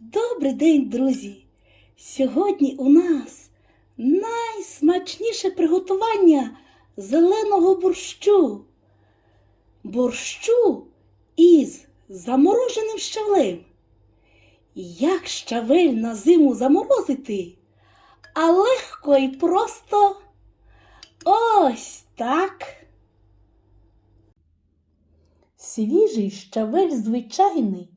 Добрий день, друзі! Сьогодні у нас найсмачніше приготування зеленого борщу. Борщу із замороженим щавлем. Як щавель на зиму заморозити? А легко і просто ось так. Свіжий щавель звичайний,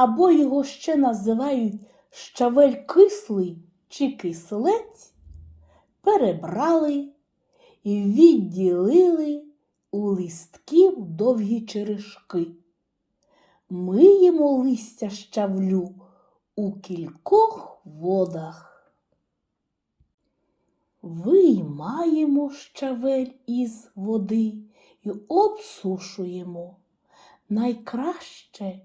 або його ще називають щавель кислий чи кислець, перебрали і відділили у листків довгі черешки. Миємо листя щавлю у кількох водах. Виймаємо щавель із води і обсушуємо. Найкраще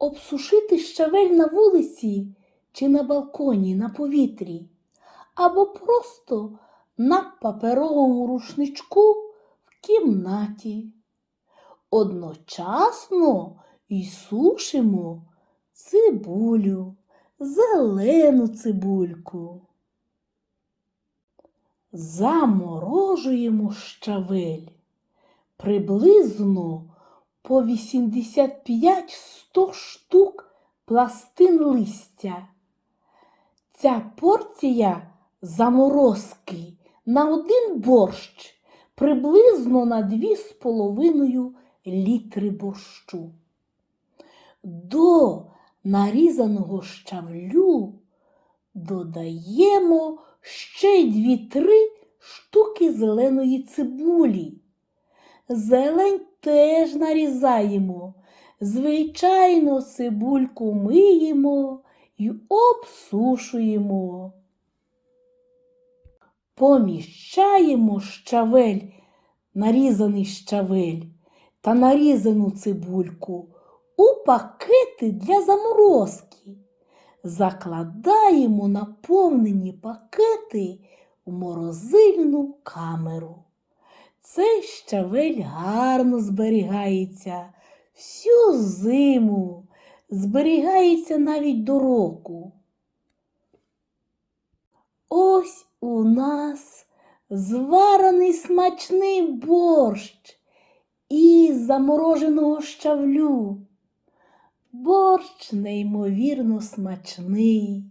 обсушити щавель на вулиці чи на балконі на повітрі, або просто на паперовому рушничку в кімнаті. Одночасно й сушимо цибулю, зелену цибульку. Заморожуємо щавель приблизно по 85-100 штук пластин листя. Ця порція заморозки на один борщ приблизно на 2,5 літри борщу. До нарізаного щавлю додаємо ще 2-3 штуки зеленої цибулі. Зелень теж нарізаємо. Звичайно, цибульку миємо і обсушуємо. Поміщаємо щавель, нарізаний щавель та нарізану цибульку у пакети для заморозки. Закладаємо наповнені пакети в морозильну камеру. Цей щавель гарно зберігається всю зиму, зберігається навіть до року. Ось у нас зварений смачний борщ із замороженого щавлю. Борщ неймовірно смачний,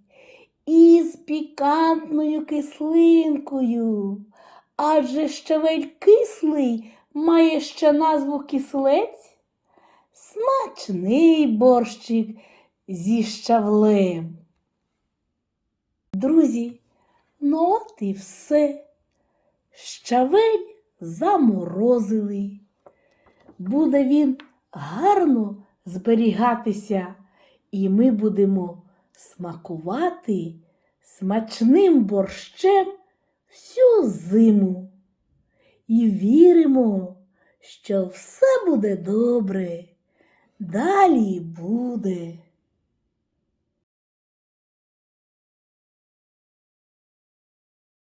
із пікантною кислинкою. Адже щавель кислий має ще назву кислець. Смачний борщик зі щавлем. Друзі, ну от і все. Щавель заморозили. Буде він гарно зберігатися, і ми будемо смакувати смачним борщем всю зиму. І віримо, що все буде добре. Далі буде.